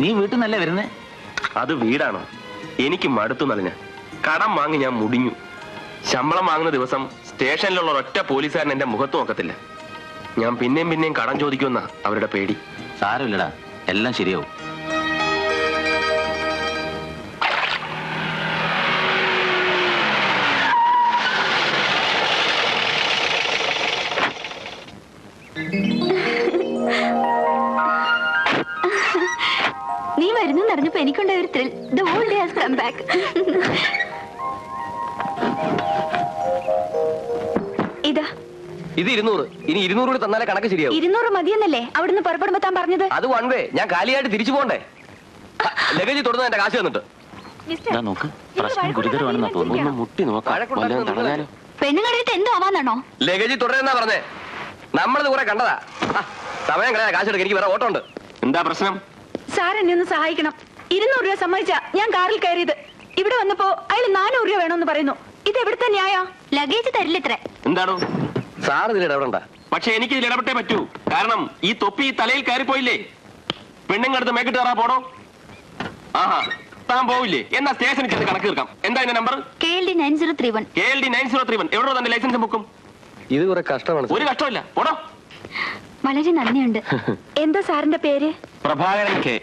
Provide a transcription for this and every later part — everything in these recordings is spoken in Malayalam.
നീ വീട്ടിൽ നിന്നല്ലേ വരുന്നേ? അത് വീടാണോ? എനിക്ക് മടുത്തു നളിഞ്ഞ. കടം വാങ്ങി ഞാൻ മുടിഞ്ഞു. ശമ്പളം വാങ്ങുന്ന ദിവസം സ്റ്റേഷനിലുള്ള ഒറ്റ പോലീസുകാരൻ എന്റെ മുഖത്ത് നോക്കത്തില്ല. ഞാൻ പിന്നെയും പിന്നെയും കടം ചോദിക്കുമെന്നാ അവരുടെ പേടി. സാരമില്ലടാ. എല്ലാം ശരിയാവും. Thank വരുന്നു അറിഞ്ഞപ്പോ എനിക്കുണ്ടായ ഒരു thrill the whole day has come back ഇതാ. ഇത് ഇരുന്നൂറ്. ഇനി ഇരുന്നൂറ് കൂടി തന്നാലേ കണക്ക് ശരിയാവും. ഇരുന്നൂറ് മതിയെന്നല്ലേ? അവിടുന്ന് പുറപ്പെടുമ്പോ താൻ പറഞ്ഞത്? അത് വൺ വേ ഞാൻ കാലിയായിട്ട് തിരിച്ചു പോണ്ടേ ലഗേജ് തുടർന്ന് എന്റെ കാശ് തന്നിട്ട്. മിസ്റ്റർ, ഇതാ നോക്ക്. നിങ്ങൾ പ്രശ്നം ഗുരുതരമാണെന്നാ തോന്നുന്നു. ഒന്ന് മുട്ടി നോക്കാം. വല്ലതും തടഞ്ഞാലോ പെണ്ണുങ്ങളുടെ എന്തോ ആവാന്നാണോ? ലഗേജ് തുടരുന്നാ പറഞ്ഞേ. നമ്മളിത് കുറെ കണ്ടതാ. ആ, സമയം കളയാ. കാശ് എനിക്ക് വേറെ ഓട്ടം ഉണ്ട്. എന്താ പ്രശ്നം? സാർ എന്നെ ഒന്ന് സഹായിക്കണം. ഇരുന്നൂറ് രൂപ സമ്മതിച്ച ഞാൻ കാറിൽ കയറിയത്. ഇവിടെ വന്നപ്പോ അയാൾ നാനൂറ് രൂപ വേണമെന്ന് പറയുന്നു. ഇത് എവിടുത്തെ ന്യായ? ലഗേജ് തരില്ല ഇത്ര. എന്താണോ സാർ ഇതിൽ ഇടപെടണ്ട. പക്ഷെ എനിക്ക് ഇതിൽ ഇടപെട്ടേ പറ്റൂ. കാരണം ഈ തൊപ്പി ഈ തലയിൽ കയറിപ്പോയില്ലേ പെണ്ണുങ്ങടുത്ത് മേക്കിട്ട് കയറാ പോടോ? ആഹാ താൻ പോവില്ലേ? എന്നാ സ്റ്റേഷനിൽ ചെന്ന് കണക്ക് തീർക്കാം. എന്താ എന്റെ number? K L D nine zero three one. K L D nine zero three one. എവിടെ തന്റെ ലൈസൻസ് ബുക്കും? ഇത് കുറെ കഷ്ടമാണ് ഒരു കഷ്ടമില്ല പോടോ. വളരെ നന്ദിയുണ്ട്. എന്താ സാറിന്റെ പേര്? പ്രഭാകരൻ കെ.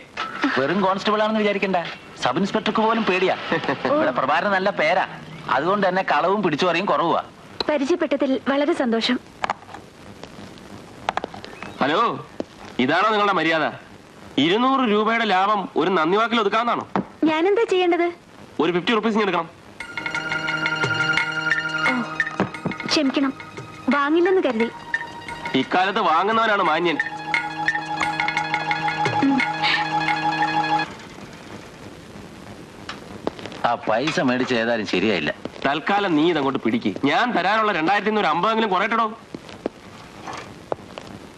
വെറും കോൺസ്റ്റബിൾ ആണെന്ന് വിചാരിക്കണ്ട. സബ് ഇൻസ്പെക്ടർക്ക് പോലും പേടിയാ. ഇവിടെ പ്രഭാരം നല്ല പേരാ. അതുകൊണ്ട് തന്നെ കളവും പിടിച്ചു പറയും കുറവാ പരിചയപ്പെട്ടതിൽ വളരെ സന്തോഷം. ഹലോ ഇതാണോ നിങ്ങളുടെ മര്യാദ? ഇരുന്നൂറ് രൂപയുടെ ലാഭം ഒരു നന്ദി വാക്കിൽ ഒതുക്കാവുന്നതാണോ? ഞാനെന്താ ചെയ്യേണ്ടത്? ഒരു ഫിഫ്റ്റി റുപ്പീസ് എടുക്കണം. ക്ഷമിക്കണം. വാങ്ങില്ലെന്ന് കരുതി. ഇക്കാലത്ത് വാങ്ങുന്നവനാണ് മാന്യൻ. ആ പൈസ മേടിച്ച് ഏതായാലും ശരിയായില്ല. തൽക്കാലം നീ ഇതങ്ങോട്ട് പിടിക്ക്. ഞാൻ തരാനുള്ള രണ്ടായിരത്തി ഒരു അമ്പതെങ്കിലും കുറയട്ടോ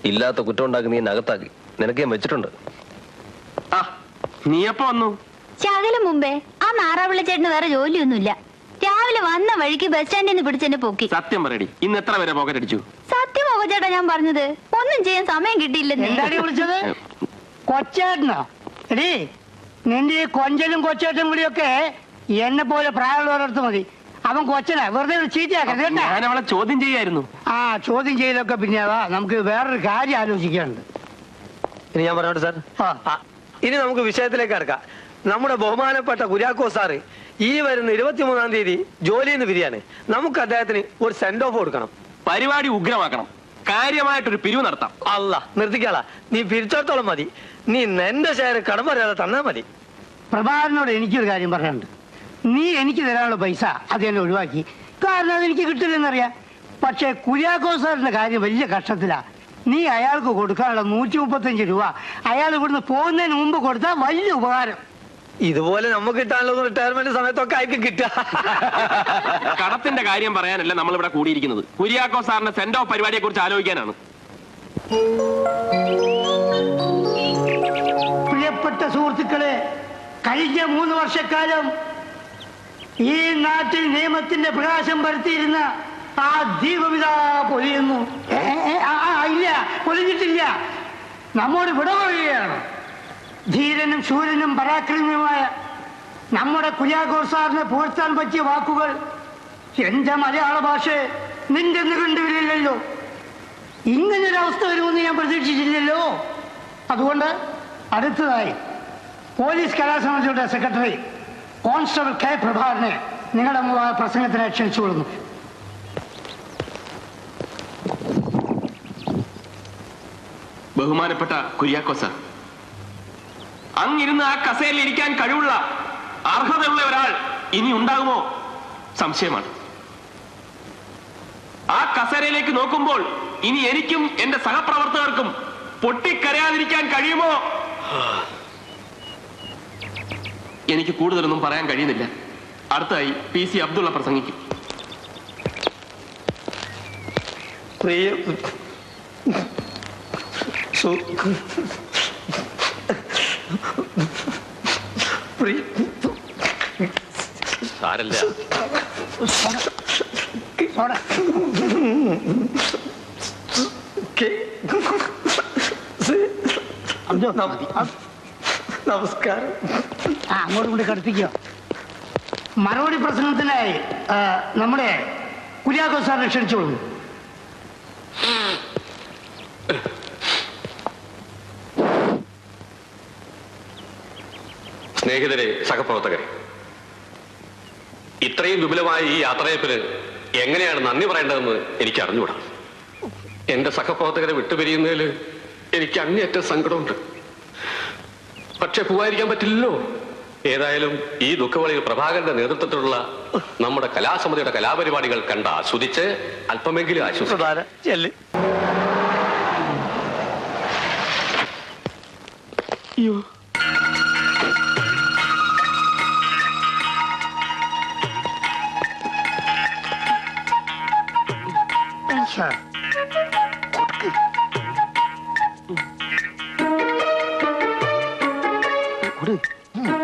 ഇല്ലാത്ത കുറ്റം ഉണ്ടാക്കി നീ നകത്താക്കി നിനക്ക് ഞാൻ വെച്ചിട്ടുണ്ട്. ആ നീ എപ്പോ വന്നു? ശകലം മുമ്പേ ആ നാറാവിള്ള ചേട്ടന് വേറെ ജോലിയൊന്നുമില്ല. രാവിലെ വന്ന വഴിക്ക് ബസ് സ്റ്റാൻഡിൽ നിന്ന് പിടിച്ചെന്നെ പൊക്കി. സത്യം പറയടി. ഇന്ന് എത്ര പേരെ പോക്കറ്റ് അടിച്ചു പോക ചേട്ടാ ഞാൻ പറഞ്ഞത്. ഒന്നും ചെയ്യാൻ സമയം കിട്ടിയില്ലെന്ന്. എന്താടി വിളിച്ചത്? കൊച്ചേട്ടനോ? എടീ നിന്റെ ഈ കൊഞ്ചലും കൊച്ചേട്ടൻ കൂടിയൊക്കെ എന്നെ പോലെ പ്രായമുള്ളവരടുത്ത് മതി. അവൻ കൊച്ചനാ. വെറുതെ ഒരു ചീത്തയാക്കരുത് കേട്ടാ? ഞാൻ അവളെ ചോദ്യം ചെയ്യായിരുന്നു. ആ ചോദ്യം ചെയ്തൊക്കെ പിന്നെ അതാ നമുക്ക് വേറൊരു കാര്യം ആലോചിക്കാനുണ്ട്. ഇനി ഞാൻ പറഞ്ഞോട്ടെ സാർ? ഇനി നമുക്ക് വിഷയത്തിലേക്ക് ഇറക്കാം നമ്മുടെ ബഹുമാനപ്പെട്ട കുര്യാക്കോ സാറ് ഈ വരുന്ന ഇരുപത്തിമൂന്നാം തീയതി ജോലിയിൽ നിന്ന് പിരിയാണ്. നമുക്ക് അദ്ദേഹത്തിന് ഒരു സെൻഡ് ഓഫ് കൊടുക്കണം. പരിപാടി ഉഗ്രമാക്കണം. കാര്യമായിട്ടൊരു പിരിവ് നടത്താം. അല്ല നിർത്തിക്കാളാ. നീ പിരിച്ചോടത്തോളം മതി. നീ എന്റെ ഷെയർ കടം പറയാതെ തന്നാ മതി. പ്രഭാകരനോട് എനിക്കൊരു കാര്യം പറയാനുണ്ട്. നീ എനിക്ക് തരാനുള്ള പൈസ അത് എന്നെ ഒഴിവാക്കി. കാരണം അതെനിക്ക് കിട്ടില്ലെന്നറിയാം. പക്ഷേ കുര്യാക്കോ സാറിന്റെ കാര്യം വലിയ കഷ്ടത്തിലാ. നീ അയാൾക്ക് കൊടുക്കാനുള്ള നൂറ്റി മുപ്പത്തഞ്ച് രൂപ അയാൾ ഇവിടുന്ന് പോകുന്നതിന് മുമ്പ് കൊടുത്താൽ വലിയ ഉപകാരം. ഇതുപോലെ നമുക്ക് കിട്ടാനുള്ള റിട്ടയർമെന്റ് സമയത്തൊക്കെ അയക്ക് കിട്ടുക. കടത്തിന്റെ കാര്യം പറയാനല്ല നമ്മൾ ഇവിടെ കൂടിയിരിക്കുന്നത്. കുര്യാക്കോ സാറിന്റെ സെന്റ് ഓഫ് പരിപാടിയെ കുറിച്ച് ആലോചിക്കാനാണ്. പ്രിയപ്പെട്ട സുഹൃത്തുക്കളെ കഴിഞ്ഞ മൂന്ന് വർഷക്കാലം ഈ നാട്ടിൽ നിയമത്തിന്റെ പ്രകാശം പരത്തിയിരുന്ന ആ ദീപമിതാ പൊലിയുന്നു. ഇല്ല പൊലിഞ്ഞിട്ടില്ല. നമ്മോട് വിട ധീരനും ശൂരനും പരാക്രമിയുമായ നമ്മുടെ കുര്യാഘോർ സാറിനെ പുകഴ്ത്താൻ പറ്റിയ വാക്കുകൾ എന്റെ മലയാള ഭാഷ നിന്റെ കണ്ടുവരില്ലല്ലോ ഇങ്ങനൊരവസ്ഥ വരുമെന്ന് ഞാൻ പ്രതീക്ഷിച്ചില്ലല്ലോ അതുകൊണ്ട് അടുത്തതായി പോലീസ് കലാസമിതിയുടെ സെക്രട്ടറി കോൺസ്റ്റബിൾ കെ പ്രഭാകരനെ നിങ്ങളുടെ പ്രസംഗത്തിന് ക്ഷണിച്ചുകൊള്ളുന്നു. ബഹുമാനപ്പെട്ട കുര്യാക്കോ സാർ അങ്ങിരുന്ന് ആ കസേരയിൽ ഇരിക്കാൻ കഴിവുള്ള അർഹതയുള്ള ഒരാൾ ഇനി ഉണ്ടാകുമോ? സംശയമാണ്. ആ കസേരയിലേക്ക് നോക്കുമ്പോൾ ഇനി എനിക്കും എന്റെ സഹപ്രവർത്തകർക്കും പൊട്ടിക്കരയാതിരിക്കാൻ കഴിയുമോ? എനിക്ക് കൂടുതലൊന്നും പറയാൻ കഴിയുന്നില്ല. അടുത്തായി പി സി അബ്ദുള്ള പ്രസംഗിക്കും. പ്രിയ സു- പ്രിയ സാരല്ല. അവിടെ കെ- സി- അബ്ദു, നമസ്കാരം. ആ അങ്ങോട്ട് കൂടി കടുപ്പിക്കോ മറുപടി പ്രസംഗത്തിനായി നമ്മുടെ കുര്യാക്കോ സാറിനെ ക്ഷണിച്ചോളൂ. സ്നേഹിതരെ സഹപ്രവർത്തകരെ ഇത്രയും വിപുലമായ ഈ യാത്രയപ്പിന് എങ്ങനെയാണ് നന്ദി പറയേണ്ടതെന്ന് എനിക്ക് അറിഞ്ഞുകൂടാ എന്റെ സഹപ്രവർത്തകരെ വിട്ടുപിരിയുന്നതിൽ എനിക്ക് അങ്ങേയറ്റം സങ്കടമുണ്ട്. പക്ഷെ പോവാതിരിക്കാൻ പറ്റില്ലല്ലോ. ഏതായാലും ഈ ദുഃഖവളിയിൽ പ്രഭാകരന്റെ നേതൃത്വത്തിലുള്ള നമ്മുടെ കലാസമിതിയുടെ കലാപരിപാടികൾ കണ്ട് ആസ്വദിച്ച് അല്പമെങ്കിലും ആശ്വസിക്കും. Yeah.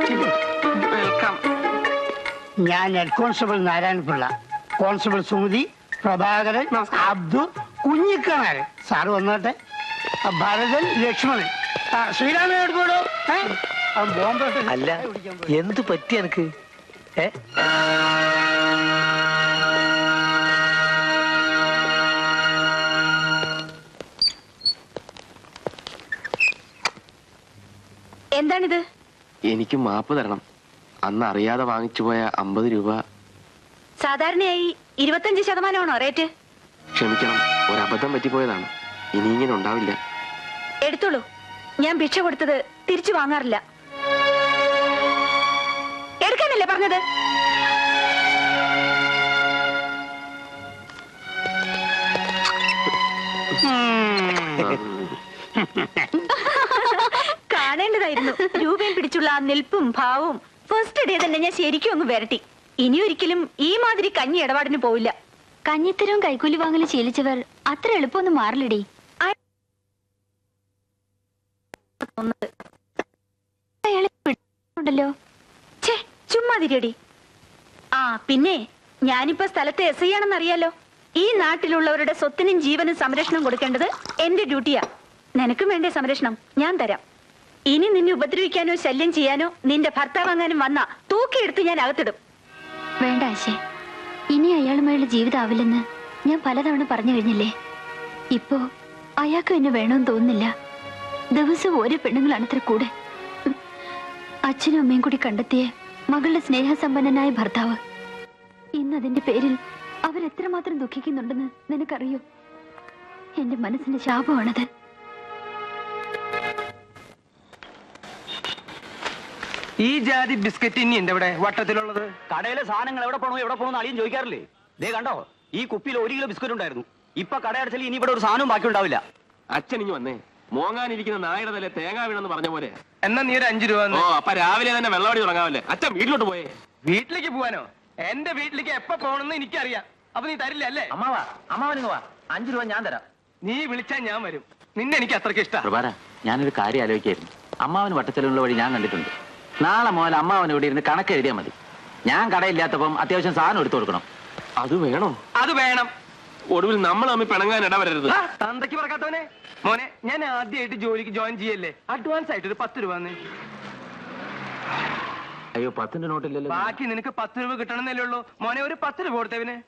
വെൽക്കം. ഞാൻ head constable Narayanapillai. Constable Sumathi Prabhakaran Abdu Kunhikanaran sir വന്നോട്ടെ. ആ, ഭരതൻ ലക്ഷ്മണൻ. ശ്രീരാമൻ എടുക്കോടോ ബോംബെ. അല്ല എന്ത് പറ്റി എനിക്ക്? ഏ? എന്താണിത്? എനിക്ക് മാപ്പ് തരണം. അന്ന് അറിയാതെ വാങ്ങിച്ചു പോയ അമ്പത് രൂപ. സാധാരണയായി ഇരുപത്തഞ്ച് ശതമാനമാണോ റേറ്റ്? ക്ഷമിക്കണം ഒരു അബദ്ധം പറ്റിപ്പോയതാണ്. ഇനി ഇങ്ങനെ ഉണ്ടാവില്ല. എടുത്തോളൂ. ഞാൻ ഭിക്ഷ കൊടുത്തത് തിരിച്ചു വാങ്ങാറില്ല. എടുക്കാനല്ലേ പറഞ്ഞത്? കാണേണ്ടതായിരുന്നു. രൂപയും പിടിച്ചുള്ള ആ നിൽപ്പും ഭാവവും. ഫസ്റ്റ് ഡേ തന്നെ ഞാൻ ശരിക്കും അങ്ങ് വരട്ടി. ഇനി ഒരിക്കലും ഈ മാതിരി കഞ്ഞി ഇടപാടിന് പോവില്ല. കഞ്ഞിത്തരവും കൈക്കൂലി വാങ്ങലും ശീലിച്ചവർ അത്ര എളുപ്പമൊന്നും മാറില്ലടി. ചുമ്മാതിരിയടി പിടിച്ചിട്ടുണ്ടല്ലോ. ഛേ ചുമ്മാ തിരിയടി ആ പിന്നെ ഞാനിപ്പോ സ്ഥലത്ത് എസ് ഐ ആണെന്ന് അറിയാലോ ഈ നാട്ടിലുള്ളവരുടെ സ്വത്തിനും ജീവനും സംരക്ഷണം കൊടുക്കേണ്ടത് എന്റെ ഡ്യൂട്ടിയാ നിനക്കും വേണ്ട സംരക്ഷണം? ഞാൻ തരാം. ഇനി നിന്നെ ഉപദ്രവിക്കാനോ ശല്യം ചെയ്യാനോ നിന്റെ ഭർത്താവ് വന്ന തൂക്കിയെടുത്ത് ഞാൻ അകത്തിടും. വേണ്ട ആശേ. ഇനി അയാളുമായുള്ള ജീവിതമാവില്ലെന്ന് ഞാൻ പലതവണ പറഞ്ഞു കഴിഞ്ഞില്ലേ? ഇപ്പോ അയാൾക്ക് എന്നെ വേണമെന്ന് തോന്നുന്നില്ല. ദിവസം ഓരോ പെണ്ണുങ്ങളാണ് ഇത്ര കൂടെ. അച്ഛനും അമ്മയും കൂടി കണ്ടെത്തിയ മകളുടെ സ്നേഹസമ്പന്നനായ ഭർത്താവ്. ഇന്ന് അതിന്റെ പേരിൽ അവരെത്രമാത്രം ദുഃഖിക്കുന്നുണ്ടെന്ന് നിനക്കറിയോ? എന്റെ മനസ്സിന്റെ ശാപമാണത്. ഈ ജാതി ബിസ്ക്കറ്റ് ഇനി എന്റെ ഇവിടെ വട്ടത്തിലുള്ളത്. കടയിലെ സാധനങ്ങൾ എവിടെ പോണോ എവിടെ പോണോ അളിയും ചോദിക്കാറില്ലേ? ദേ കണ്ടോ ഈ കുപ്പിയിൽ ഒരു കിലോ ബിസ്ക്കറ്റ് ഉണ്ടായിരുന്നു. ഇപ്പൊ കടയടച്ചാൽ ഇനി ഇവിടെ ഒരു സാധനവും ബാക്കി ഉണ്ടാവില്ല അച്ഛൻ ഇനി വന്നേ. മോങ്ങാനിരിക്കുന്ന നായുടെ തല തേങ്ങ വീണെന്ന് പറഞ്ഞ പോലെ. എന്നാ നീ ഒരു അഞ്ചു രൂപ ഓ അപ്പൊ രാവിലെ തന്നെ വെള്ളവടി തുടങ്ങാവല്ലേ അച്ഛൻ വീട്ടിലോട്ട് പോയേ. വീട്ടിലേക്ക് പോവാനോ? എന്റെ വീട്ടിലേക്ക് എപ്പോ പോണെന്ന് എനിക്കറിയാം. അപ്പൊ നീ തരില്ല അല്ലേ? അമ്മാവാ അമ്മാവനിങ്ങ് വാ. അഞ്ചു രൂപ ഞാൻ തരാം. നീ വിളിച്ചാൽ ഞാൻ വരും. നിന്നെ എനിക്ക് അത്രയ്ക്ക് ഇഷ്ടം. പ്രഭാര ഞാനൊരു കാര്യം ആലോചിക്കായിരുന്നു. അമ്മാവന് വട്ടച്ചെലവുള്ള വഴി ഞാൻ കണ്ടിട്ടുണ്ട്. നാളെ മുതൽ അമ്മാവൻ ഇവിടെ ഇരുന്ന് കണക്ക് എഴുതിയാൽ മതി. ഞാൻ കടയില്ലാത്തപ്പം അത്യാവശ്യം സാധനം എടുത്തു കൊടുക്കണം. അത് വേണോ. അത് വേണം. ഒടുവിൽ നമ്മൾ അമ്മി പിണങ്ങാൻ ഇടവരരുത്. ആ, തന്തയ്ക്ക് പറക്കാത്തവനെ. മോനെ ഞാൻ ആദ്യമായിട്ട് ജോലിക്ക് ജോയിൻ ചെയ്യല്ലേ? അഡ്വാൻസ് ആയിട്ട് ഒരു പത്ത് രൂപ തന്നേ. അയ്യോ പത്തിന്റെ നോട്ടില്ലല്ലോ. ബാക്കി നിനക്ക് പത്ത് രൂപ കിട്ടണമെന്നല്ലേ ഉള്ളൂ. മോനെ ഒരു പത്ത് രൂപ കൊടുത്തവന്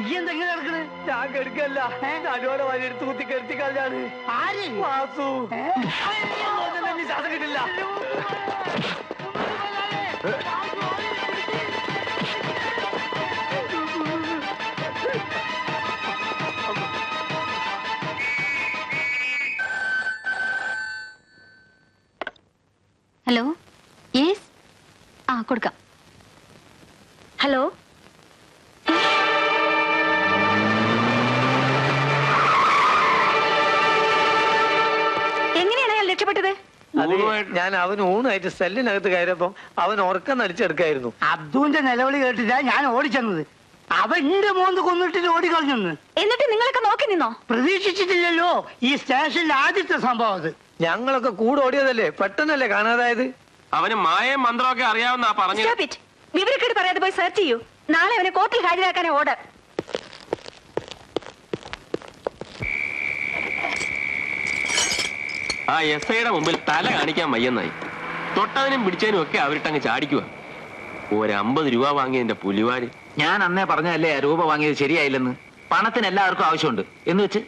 ഈ എന്തെങ്കിലും നടക്കണ് ഞാൻ കെടുക്കല്ല നല്ലോണം വഴി എടുത്ത് കുത്തി കെടുത്തി കളഞ്ഞാണ് ആര് വാസു ശ്വാസം കിട്ടില്ല ഞാൻ അവൻ ഊണായിട്ട് സെല്ലിനകത്ത് കയറിയപ്പോ അവൻ ഉറക്കം നടിച്ചെടുക്കായിരുന്നു. അബ്ദുവിന്റെ നിലവിളി കേട്ടിട്ടാ ഞാൻ ഓടിച്ചെന്നത്. അവൻ എന്റെ മോന്ത് കൊന്നിട്ട് ഓടിക്കളഞ്ഞെന്ന് എന്നിട്ട് നിങ്ങളൊക്കെ നോക്കി നിന്നോ? പ്രതീക്ഷിച്ചിട്ടില്ലല്ലോ ഈ സ്റ്റേഷനിൽ ആദ്യത്തെ സംഭവം അത്. ഞങ്ങളൊക്കെ കൂടെ ഓടിയതല്ലേ? പെട്ടെന്നല്ലേ കാണാതായത്? അവന് മായയും മന്ത്രമൊക്കെ അറിയാവുന്ന പറഞ്ഞു വിവരക്കെട്ട് പറയാതെ പോയി സെർച്ച് ചെയ്യൂ. നാളെ അവനെ കോർട്ടിൽ ഹാജരാക്കാനേ ഓർഡർ ആ എസ് ഐയുടെ മുമ്പിൽ തല കാണിക്കാൻ വയ്യെന്നായി. തൊട്ടതിനും പിടിച്ചതിനും ഒക്കെ അവരിട്ടങ്ങ് ചാടിക്കുക ഒരമ്പത് രൂപ വാങ്ങിയതിന്റെ പുലിവാര് ഞാൻ അന്നേ പറഞ്ഞല്ലേ രൂപ വാങ്ങിയത് ശരിയായില്ലെന്ന്? പണത്തിന് എല്ലാവർക്കും ആവശ്യമുണ്ട്. എന്ന് വെച്ച്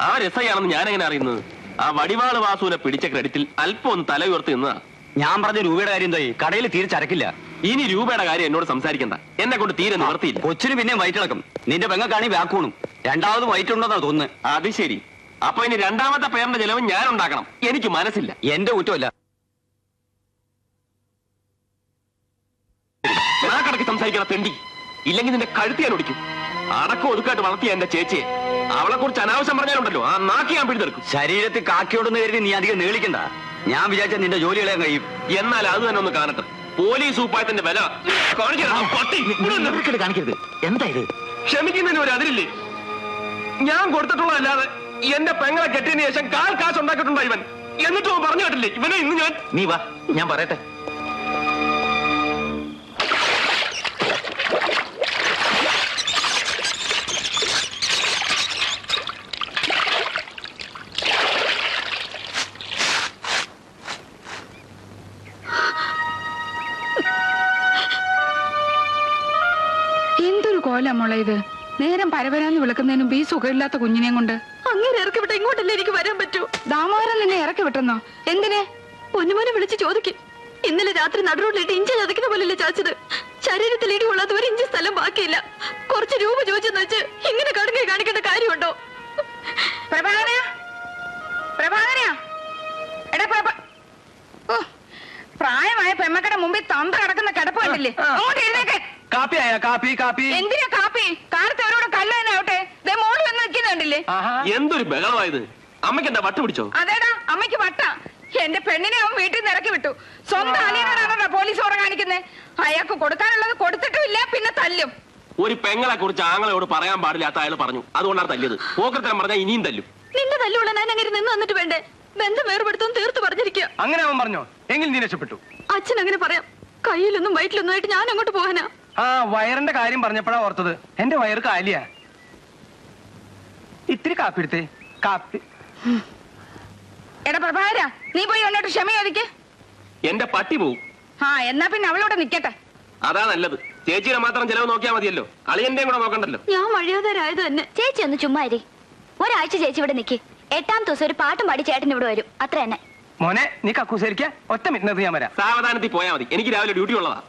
ആ, എസ് ഐ ആണെന്ന് ഞാൻ എങ്ങനെ അറിയുന്നത്? ആ വടിവാൾ വാസുവിനെ പിടിച്ച ക്രെഡിറ്റിൽ അല്പം ഒന്ന് തല ഉയർത്തി നിന്നതാ. ഞാൻ പറഞ്ഞ രൂപയുടെ കാര്യം എന്തായി? കടയിൽ തിരിച്ചരക്കില്ല ഇനി രൂപയുടെ കാര്യം എന്നോട് സംസാരിക്കണ്ട. എന്നെ കൊണ്ട് തീരെ നിവർത്തിയില്ല. കൊച്ചിന് പിന്നെ വയറ്റിളക്കും. നിന്റെ പെങ്ങക്കാണി വ്യാക്കൂണും രണ്ടാമത് വയറ്റുണ്ടെന്നാ തോന്നുന്നത് അത് ശരി. അപ്പൊ ഇനി രണ്ടാമത്തെ പേരിന്റെ ചെലവ് ഞാൻ ഉണ്ടാക്കണം. എനിക്ക് മനസ്സില്ല. എന്റെ കുറ്റമല്ല. നാക്കടക്കി സംസാരിക്കണ തെണ്ടി. ഇല്ലെങ്കിൽ നിന്റെ കഴുത്തി ഞാൻ ഒടിക്കും. അടക്കം ഒതുക്കായിട്ട് വളർത്തിയ എന്റെ ചേച്ചിയെ. അവളെ കുറിച്ച് അനാവശ്യം പറഞ്ഞാലുണ്ടല്ലോ. ആ നാക്കി ഞാൻ പിടിച്ചെടുക്കും ശരീരത്തിൽ കാക്കിയോടെന്ന് കരുതി നീ അധികം നീളിക്കണ്ട. ഞാൻ വിചാരിച്ച നിന്റെ ജോലി ഇളയാൻ കഴിയും. എന്നാൽ അത് തന്നെ ഒന്ന് കാണട്ടെ. പോലീസ് ഉപ്പായത്തിന്റെ വില. കാണിക്കരുത്. എന്താ ഇത്? ക്ഷമിക്കുന്നതിന് ഒരു അതിരില്ലേ? ഞാൻ കൊടുത്തിട്ടുള്ളതല്ലാതെ എന്റെ പെങ്ങളെ കെട്ടിയതിന് ശേഷം കാൽ കാശ് ഉണ്ടാക്കിയിട്ടുണ്ടോ ഇവൻ? എന്നിട്ടും അവൻ പറഞ്ഞു കേട്ടില്ലേ? ഇവനെ ഇന്ന് ഞാൻ നീ വാ ഞാൻ പറയട്ടെ. എന്തൊരു കോല മോളെ ഇത്? നേരം പരവരാന്ന് വിളിക്കുന്നതിനും ഈ സുഖമില്ലാത്ത കുഞ്ഞിനെയും കൊണ്ട്. അങ്ങനെ ഇറക്കി വിട്ട ഇങ്ങോട്ടല്ലേ എനിക്ക് വരാൻ പറ്റൂ? ദാമോദരൻ എന്നെ ഇറക്കി വിട്ടെന്നോ? എന്തിനെ? പൊന്നുമോനെ വിളിച്ച് ചോദിക്കും. ഇന്നലെ രാത്രി നടുറോഡിലിട്ട് ഇഞ്ചി ചതക്കുന്ന പോലല്ലേ ചാച്ചത് ശരീരത്തിൽ ഇടി കൊള്ളാത്ത ഒരു ഇഞ്ചി സ്ഥലം ബാക്കിയില്ല. കുറച്ച് രൂപ ചോദിച്ചെന്ന് വെച്ച് ഇങ്ങനെ കടുങ്ങി കാണിക്കേണ്ട കാര്യമുണ്ടോ? പ്രഭാകര പ്രഭാകര എടാ പ്രഭ ഓ പ്രായമായ പെമ്മക്കടെ മുമ്പിൽ തന്ത്ര കിടക്കുന്ന കിടപ്പ് കണ്ടില്ലേ? അങ്ങോട്ട് കാപ്പി ആയാ കാപ്പി കാപ്പി. എന്തിനാ കാപ്പി? കാലത്ത് അവരോട് കല്ല് തന്നെ ആവട്ടെ? മോൾ നിൽക്കുന്നുണ്ടില്ലേ എന്തൊരു ബഹളമായത്? അമ്മയ്ക്ക് എന്താ വട്ട് പിടിച്ചോ? അതേടാ അമ്മയ്ക്ക് വട്ട. എന്റെ പെണ്ണിനെ അവൻ വീട്ടിൽ നിന്ന് ഇറക്കി വിട്ടു. സ്വന്തം അനിയനോടാണോ പോലീസ് ഓറ കാണിക്കുന്നത് അയാൾക്ക് കൊടുക്കാനുള്ളത് കൊടുത്തിട്ടില്ല പിന്നെ തല്ലും. ഒരു പെങ്ങളെ കുറിച്ച് ആങ്ങളോട് പറയാൻ പാടില്ലാത്ത അയാൾ പറഞ്ഞു. അതുകൊണ്ടാണ് തല്ലിയത്. പോക്കത്തരം പറഞ്ഞാൽ ഇനിയും തല്ലും. നിന്റെ തല്ലുള്ള ഞാൻ അങ്ങനെ നിന്ന് വന്നിട്ട് വേണ്ടേ? ബന്ധം വേർപെടുത്തും തീർത്ത് പറഞ്ഞിരിക്കുക അങ്ങനെ അവൻ പറഞ്ഞോ? എങ്കിൽ നീ രക്ഷപ്പെട്ടു. അച്ഛൻ അങ്ങനെ പറയാം. കയ്യിലൊന്നും വയറ്റിലൊന്നും ആയിട്ട് ഞാൻ അങ്ങോട്ട് പോകാനാ. ആ വയറിന്റെ കാര്യം പറഞ്ഞപ്പോഴാ ഓർത്തത്. എന്റെ വയറ് കാലിയാ. ഇത്തിരി കാപ്പി എടുത്തേ. കാപ്പി. എടാ പ്രഭാകര നീ പോയി എന്നോട്ട് ക്ഷമ ചോദിക്ക്. എന്റെ പട്ടി പോവും. ആ എന്നാ പിന്നെ അവളോട് നിക്കട്ടെ. അതാ നല്ലത്. ചേച്ചിയുടെ മാത്രം ചെലവ് നോക്കിയാൽ മതിയല്ലോ. അളിയന്റെയും കൂടെ നോക്കണ്ടല്ലോ. ഞാൻ വഴിയോധരായത് തന്നെ. ചേച്ചി ഒന്ന് ചുമ്മാ ഇരി. ഒരാഴ്ച ചേച്ചി ഇവിടെ നിക്ക്. എട്ടാം ദിവസം ഒരു പാട്ടും പാടി ചേട്ടൻ ഇവിടെ വരും. അത്ര തന്നെ. മോനെ നീ കക്കൂസരിക്ക ഒറ്റ മിനിറ്റ് ഞാൻ വരാം. സാവധാനത്തിൽ പോയാ മതി. എനിക്ക് രാവിലെ ഡ്യൂട്ടി ഉള്ളതാ.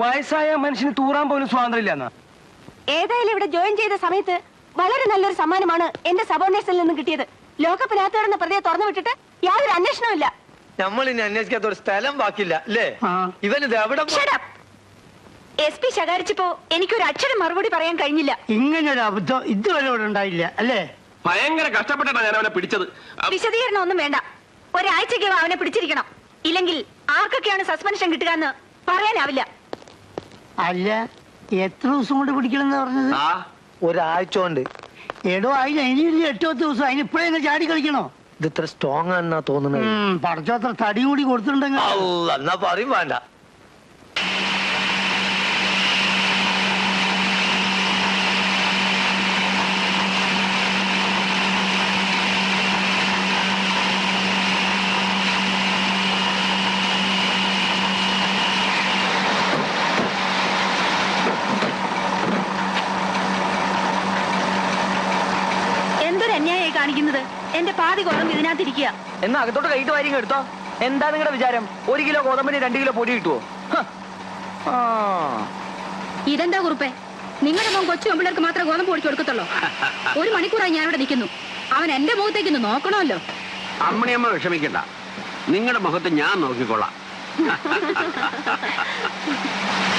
വയസ്സായ മനുഷ്യന് തൂറാൻ പോലും സ്വാതന്ത്ര്യം ഇല്ലെന്നാ ഏതായാലും ഇവിടെ ജോയിൻ ചെയ്ത സമയത്ത് വളരെ നല്ലൊരു സമ്മാനമാണ് എന്റെ സബോർഡിനേഴ്സിൽ നിന്ന് കിട്ടിയത്. ലോകപ്പിനകത്ത് കിടന്ന പ്രതിയെ തുറന്നു വിട്ടിട്ട് യാതൊരു അന്വേഷണവും ഇല്ല. നമ്മൾ ഇനി അന്വേഷിക്കാത്ത ഒരു സ്ഥലം ബാക്കില്ല അല്ലേ. ഇവനിത് എവിടെ എസ് പി ശകാരിച്ചപ്പോ എനിക്കൊരു അക്ഷരം മറുപടി പറയാൻ കഴിഞ്ഞില്ല. ഇങ്ങനൊരു അബദ്ധം ഇതുവരെ ഇവിടെ ഉണ്ടായില്ല അല്ലേ? ഭയങ്കര കഷ്ടപ്പെട്ടാണ് ഞാൻ അവനെ പിടിച്ചത്. വിശദീകരണം ഒന്നും വേണ്ട. ഒരാഴ്ചക്ക് അവനെ പിടിച്ചിരിക്കണം. ഇല്ലെങ്കിൽ ആർക്കൊക്കെയാണ് സസ്പെൻഷൻ കിട്ടുക എന്ന് പറയാനാവില്ല. അല്ല എത്ര ദിവസം കൊണ്ട് പിടിക്കണമെന്ന് പറഞ്ഞത്? ആ ഒരാഴ്ച കൊണ്ട് എടോ അതിന് ഇനി എട്ടോ പത്ത് ദിവസം അതിന് ഇപ്പോഴേ ചാടി കളിക്കണോ? ഇത് ഇത്ര സ്ട്രോങ് ആണെന്നാ തോന്നുന്നത്. ഉം, പടച്ചോ അത്ര തടി കൂടി കൊടുത്തിട്ടുണ്ടെങ്കിൽ എന്നാ പറയും വേണ്ട എന്തൊരു അന്യായമായി കാണിക്കുന്നത് എന്റെ പാതി ഗോതമ്പ് ഇതിനകത്തിരിക്കുക. എന്നാ അകത്തോട്ട് കൈട്ട് വാരി എടുത്തോ. എന്താ നിങ്ങളുടെ വിചാരം? ഒരു കിലോ ഗോതമ്പിന് രണ്ട് കിലോ പൊടി കിട്ടുവോ? ആ. ഇതെന്താ കുറുപ്പേ? നിങ്ങളുടെ മോൻ കൊച്ചു പെമ്പിള്ളേർക്ക് മാത്രമേ ഗോതമ്പ് പൊടിച്ചു കൊടുക്കത്തുള്ളൂ. ഒരു മണിക്കൂറായി ഞാൻ ഇവിടെ നിൽക്കുന്നു. അവൻ എന്റെ മുഖത്തേക്ക് ഇന്ന് നോക്കണമല്ലോ. അമ്മണിയമ്മ വിഷമിക്കണ്ട. നിങ്ങളുടെ മുഖത്ത് ഞാൻ നോക്കിക്കൊള്ളാം.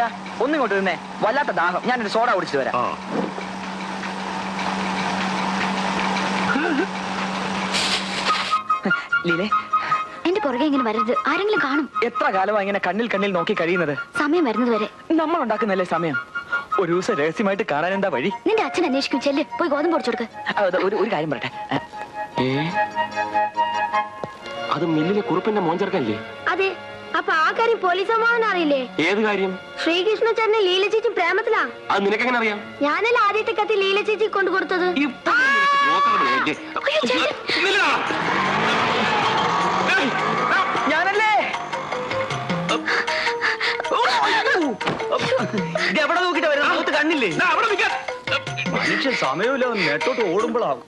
ഒന്നിങ്ങോട്ട് നിന്നേ. വല്ലാത്ത ദാഹം. ഞാനൊരു സോഡ കുടിച്ചിട്ട് വരാം. ലീലേ. എന്റെ പുറകെ ഇങ്ങനെ വരരുത്. ആരെങ്കിലും കാണും. എത്ര കാലമായി ഇങ്ങനെ കണ്ണിൽ കണ്ണിൽ നോക്കി കഴിയുന്നത്? സമയം വരുന്നത് വരെ. നമ്മൾ ഉണ്ടാക്കുന്നല്ലേ സമയം? ഒരു ദിവസം രഹസ്യമായിട്ട് കാണാൻ എന്താ വഴി? നിന്റെ അച്ഛൻ അന്വേഷിക്കും. ചെല്ല്. പോയി ഗോതമ്പ് പൊടിച്ചു കൊടുക്ക്. ഒരു ഒരു കാര്യം പറയട്ടെ. അത് മില്ലിലെ കുറുപ്പിന്റെ മോഞ്ചർക്കല്ലേ അതെ. അപ്പൊ ആ കാര്യം പോലീസ് അമ്മാവൻ അറിയില്ലേ? ഏത് കാര്യം? ശ്രീകൃഷ്ണ ചേട്ടന് ലീല ചേച്ചി പ്രേമത്തിലാ. അത് നിനക്കെങ്ങനെ അറിയാം? ഞാനല്ല ആദ്യത്തെ കത്തി ലീല ചേച്ചി കൊണ്ടു കൊടുത്തത്? ഞാനല്ലേ? ഇത് എവിടെ നോക്കിട്ട് വരുന്നത്? കണ്ണില്ലേ? മനുഷ്യൻ സമയമില്ല നെട്ടോട്ട് ഓടുമ്പോഴാകും.